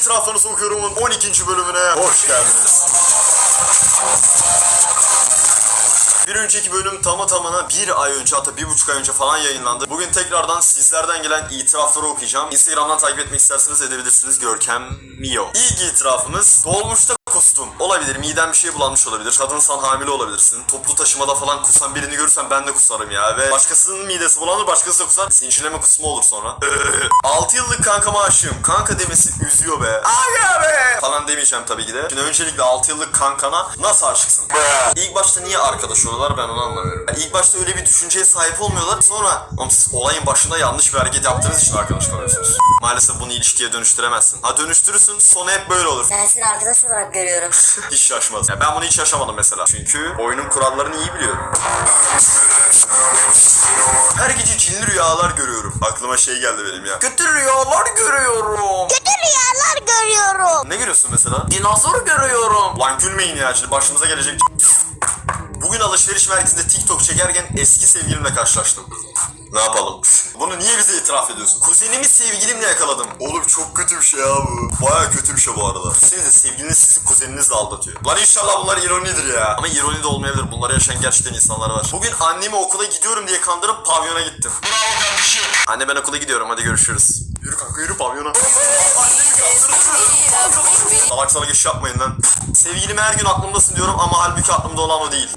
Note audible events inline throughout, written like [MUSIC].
İtiraflarınızı okuyorumun 12. bölümüne hoş geldiniz. Bir önceki bölüm tamı tamına bir ay önce hatta bir buçuk ay önce falan yayınlandı. Bugün tekrardan sizlerden gelen itirafları okuyacağım. Instagram'dan takip etmek isterseniz edebilirsiniz. Görkem Mio. İlk itirafımız dolmuşta kustum. Olabilir. Miden bir şey bulanmış olabilir. Kadınsan hamile olabilirsin. Toplu taşımada falan kusan birini görürsem ben de kusarım ya. Ve başkasının midesi bulanır başkası da kusar. Zincirleme kusma olur sonra. [LAUGHS] 6 yıllık kankama aşığım. Kanka demesi üzüyor be. Aga be. Falan demeyeceğim tabii ki de. Şimdi öncelikle 6 yıllık kankana nasıl aşıksın? İlk başta niye arkadaş oluyorlar ben onu anlamıyorum. Yani ilk başta öyle bir düşünceye sahip olmuyorlar. Sonra oğlum siz olayın başında yanlış bir hareket yaptığınız için arkadaş kalıyorsunuz. Maalesef bunu ilişkiye dönüştüremezsin. Ha dönüştürürsün sonu hep böyle olur. Ben seni arkadaş olarak görüyorum. Hiç şaşmaz. Ya ben bunu hiç yaşamadım mesela. Çünkü oyunun kurallarını iyi biliyorum. Her gece cinli rüyalar görüyorum. Aklıma şey geldi benim ya. Kötü rüyalar görüyorum. Kötü rüyalar görüyorum. Ne görüyorsun mesela? Dinozor görüyorum. Lan gülmeyin ya şimdi başımıza gelecek. Bugün alışveriş merkezinde TikTok çekerken eski sevgilimle karşılaştım. Ne yapalım? Bunu niye bize itiraf ediyorsun? Kuzenimi sevgilimle yakaladım. Oğlum çok kötü bir şey ya bu. Baya kötü bir şey bu arada. Düşünsenize sevgiliniz sizi kuzeninizle aldatıyor. Lan inşallah bunlar ironidir ya. Ama ironi de olmayabilir. Bunları yaşayan gerçekten insanlar var. Bugün annemi okula gidiyorum diye kandırıp pavyona gittim. Bravo kardeşim. Anne ben okula gidiyorum hadi görüşürüz. Yürü kanka yürü pavyona. Annemi kandırdım. Salak salak iş yapmayın lan. Sevgilim her gün aklımdasın diyorum ama halbuki aklımda olan o değil.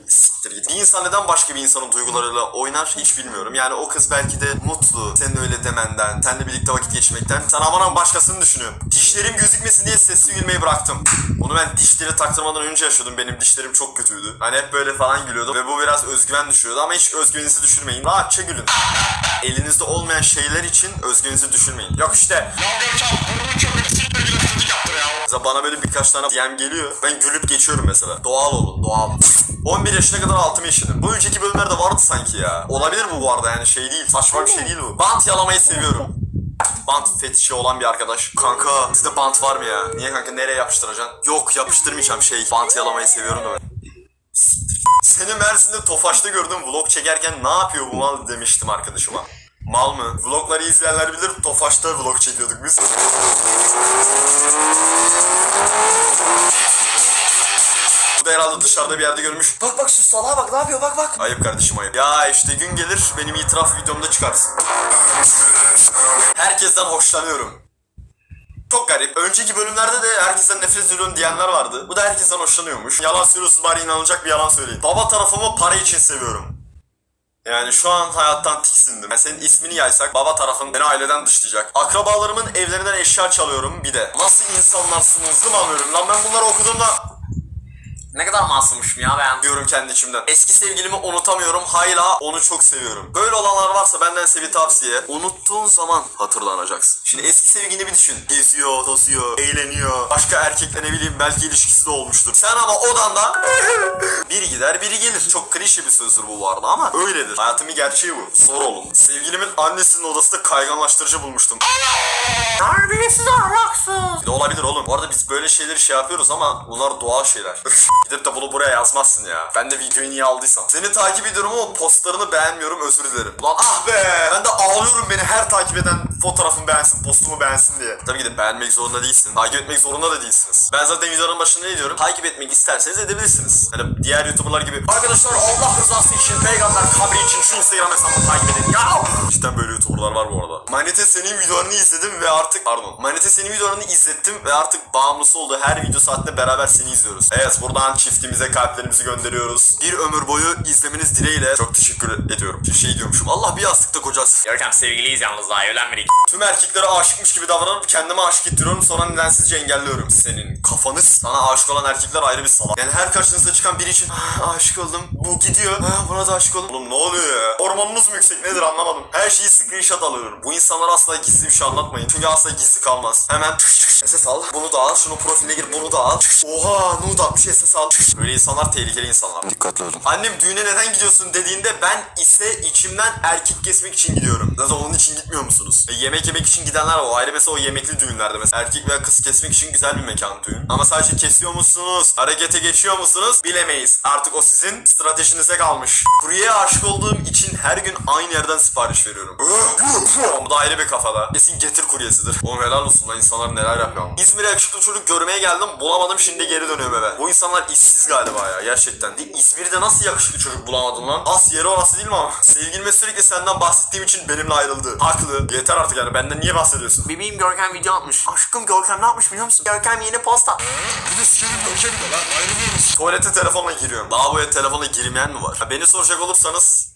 Siktir git. Bir insan neden başka bir insanın duygularıyla oynar hiç bilmiyorum. Yani o kız belki de mutlu. Senin öyle demenden, seninle birlikte vakit geçirmekten. Sen aman başkasını düşünüyorsun. Dişlerim gözükmesin diye sesli gülmeyi bıraktım. Bunu ben dişleri taktırmadan önce yaşıyordum. Benim dişlerim çok kötüydü. Hani hep böyle falan gülüyordum. Ve bu biraz özgüven düşürüyordu ama hiç özgüveninizi düşürmeyin. Rahatça gülün. Elinizde olmayan şeyler için özgüveninizi düşürmeyin. Yok işte Ya Görkem burnunu çömürtüsüyle ilgili yaptır ya. Mesela bana böyle birkaç tane DM geliyor. Ben gülüp geçiyorum mesela. Doğal olun, doğal. 11 yaşına kadar altımı yaşadım. Bu önceki bölümlerde vardı sanki ya. Olabilir bu bu arada yani şey değil. Saçma bir şey değil bu. Bant yalamayı seviyorum. Bant fetişi olan bir arkadaş. Kanka sizde bant var mı ya? Niye kanka nereye yapıştıracaksın? Yok yapıştırmayacağım şey. Bant yalamayı seviyorum da ben. Seni Mersin'de Tofaş'ta gördüm vlog çekerken ne yapıyor bu mal demiştim arkadaşıma. Mal mı? Vlogları izleyenler bilir Tofaş'ta vlog çekiyorduk biz. Bu da herhalde dışarıda bir yerde görmüş. Bak bak şu salağa bak ne yapıyor bak bak. Ayıp kardeşim ayıp. Ya işte gün gelir benim itiraf videomda çıkarsın. Herkesten hoşlanıyorum. Çok garip. Önceki bölümlerde de herkesten nefret ediyorum diyenler vardı. Bu da herkesten hoşlanıyormuş. Yalan söylüyorsunuz bari inanılacak bir yalan söyleyin. Baba tarafımı para için seviyorum. Yani şu an hayattan tiksindim. Yani senin ismini yaysak baba tarafın beni aileden dışlayacak. Akrabalarımın evlerinden eşya çalıyorum bir de. Nasıl insanlarsınız değil mi anlıyorum? Lan ben bunları okuduğumda ne kadar masummuşum ya ben diyorum kendi içimden. Eski sevgilimi unutamıyorum. Hala onu çok seviyorum. Böyle olanlar varsa benden size bir tavsiye. Unuttuğun zaman hatırlanacaksın. Şimdi eski sevgilini bir düşün. Geziyor, tozuyor, eğleniyor. Başka erkekle ne bileyim belki ilişkisi de olmuştur. Sen ama odanda [LAUGHS] biri gider biri gelir. Çok klişe bir sözdür bu arada ama öyledir. Hayatın bir gerçeği bu. Zor olun. Sevgilimin annesinin odasında kayganlaştırıcı bulmuştum. Terbiyesiz ahlaksız. Bir de olabilir oğlum. Bu arada biz böyle şeyleri şey yapıyoruz ama bunlar doğal şeyler. [LAUGHS] Gidip de bunu buraya yazmazsın ya. Ben de videoyu niye aldıysam. Seni takip ediyorum ama postlarını beğenmiyorum özür dilerim. Ulan ah be. Ben de ağlıyorum beni her takip eden fotoğrafımı beğensin, postumu beğensin diye. Tabii ki de beğenmek zorunda değilsin. Takip etmek zorunda da değilsiniz. Ben zaten videonun başında ne diyorum? Takip etmek isterseniz edebilirsiniz. Hani diğer YouTuber'lar gibi. Arkadaşlar Allah rızası için, peygamber kabri için şu Instagram hesabını takip edin. Ya! Cidden böyle YouTuber'lar var bu arada. Manete senin videolarını izledim ve artık pardon. Manete senin videolarını izlettim ve artık bağımlısı olduğu her video saatinde beraber seni izliyoruz. Evet buradan çiftimize kalplerimizi gönderiyoruz. Bir ömür boyu izlemeniz dileğiyle çok teşekkür ediyorum. Bir şey diyormuşum. Allah bir yastıkta kocası. Görkem sevgiliyiz yalnız daha evlenmedik. Tüm erkeklere aşıkmış gibi davranıp kendime aşık ettiriyorum sonra nedensizce engelliyorum. Senin kafanı sana aşık olan erkekler ayrı bir salak. Yani her karşınıza çıkan biri için "Ah, aşık oldum. Bu gidiyor. Ah, buna da aşık oldum. Oğlum ne oluyor ya? Hormonunuz mu yüksek nedir anlamadım. Her şeyi screenshot alıyorum. Bu insanlara asla gizli bir şey anlatmayın. Çünkü asla gizli kalmaz. Hemen SS al. Bunu da al. Şunu profiline gir. Bunu da al. Oha nude atmış SS al. Böyle insanlar tehlikeli insanlar. Dikkatli olun. Annem düğüne neden gidiyorsun dediğinde ben ise içimden erkek kesmek için gidiyorum. Zaten onun için gitmiyor musunuz? E, yemek yemek için gidenler var. O ayrı mesela o yemekli düğünlerde mesela erkek veya kız kesmek için güzel bir mekan düğün. Ama sadece kesiyor musunuz? Harekete geçiyor musunuz? Bilemeyiz. Artık o sizin stratejinize kalmış. Kuryeye aşık olduğum için her gün aynı yerden sipariş veriyorum. Ama bu da ayrı bir kafada. Kesin getir kuryesidir. Oğlum helal olsun lan insanlar neler yapıyor. Alakam? İzmir'e yakışıklı çocuk görmeye geldim bulamadım şimdi geri dönüyorum eve. Bu insanlar işsiz galiba ya gerçekten. Değil, İzmir'de nasıl yakışıklı çocuk bulamadın lan? As yeri orası değil mi ama? [LAUGHS] Sevgilime sürekli senden bahsettiğim için benimle ayrıldı. Haklı. Yeter artık yani benden niye bahsediyorsun? Bebeğim Görkem video atmış. Aşkım Görkem ne yapmış biliyor musun? Görkem yeni post atmış. Bir de sikerim Görkem'i de lan ayrılıyoruz. Tuvalete telefonla giriyorum. Lavaboya telefonla girmeyen mi var? Ha, beni soracak olursanız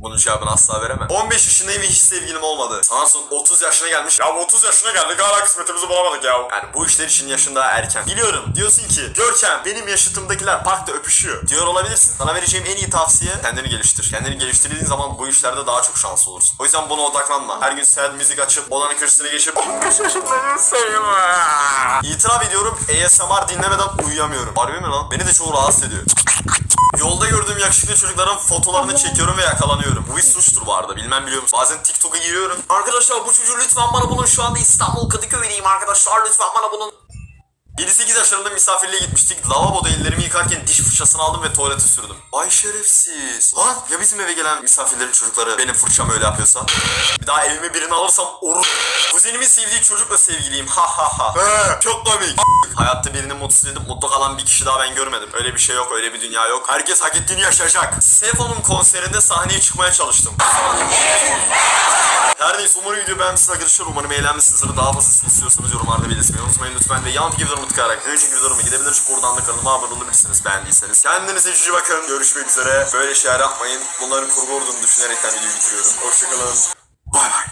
bunun cevabını asla veremem. 15 yaşındayım ve hiç sevgilim olmadı. Sanırsın 30 yaşına gelmiş. Ya 30 yaşına geldik hala kısmetimizi bulamadık ya. Yani bu işler için yaşın daha erken. Biliyorum diyorsun ki Görkem benim yaşıtımdakiler parkta öpüşüyor. Diyor olabilirsin. Sana vereceğim en iyi tavsiye kendini geliştir. Kendini geliştirdiğin zaman bu işlerde daha çok şanslı olursun. O yüzden buna odaklanma. Her gün sad müzik açıp odanın köşesine geçip İtiraf ediyorum ASMR dinlemeden uyuyamıyorum. Harbi mi lan? Beni de çoğu rahatsız ediyor. Yolda gördüğüm yakışıklı çocukların fotolarını çekiyorum ve yakalanıyorum. Bu bir suçtur bu arada bilmem biliyor musun? Bazen TikTok'a giriyorum. Arkadaşlar bu çocuğu lütfen bana bulun. Şu anda İstanbul Kadıköy'deyim arkadaşlar. Lütfen bana bulun. 7-8 yaşlarında misafirliğe gitmiştik. Lavaboda ellerimi yıkarken diş fırçasını aldım ve tuvalete sürdüm. Ay şerefsiz. Lan ya bizim eve gelen misafirlerin çocukları benim fırçam öyle yapıyorsa? Bir daha evime birini alırsam olur. Kuzenimin sevdiği çocukla sevgiliyim. Ha ha ha. He, çok komik. Hayatta birini mutsuz edip mutlu kalan bir kişi daha ben görmedim. Öyle bir şey yok, öyle bir dünya yok. Herkes hak ettiğini yaşayacak. Sefo'nun konserinde sahneye çıkmaya çalıştım. Her neyse umarım video beğenmişsiniz arkadaşlar. Umarım eğlenmişsinizdir. Daha fazlasını istiyorsanız yorumlarda belirtmeyi unutmayın lütfen. Ve yan videolarımı tıklayarak önceki videolarıma gidebilir. Buradan da kanalıma abone olabilirsiniz beğendiyseniz. Kendinize iyi bakın. Görüşmek üzere. Böyle şeyler yapmayın. Bunların kurgu olduğunu düşünerekten videoyu bitiriyorum. Hoşçakalın. Bay bay.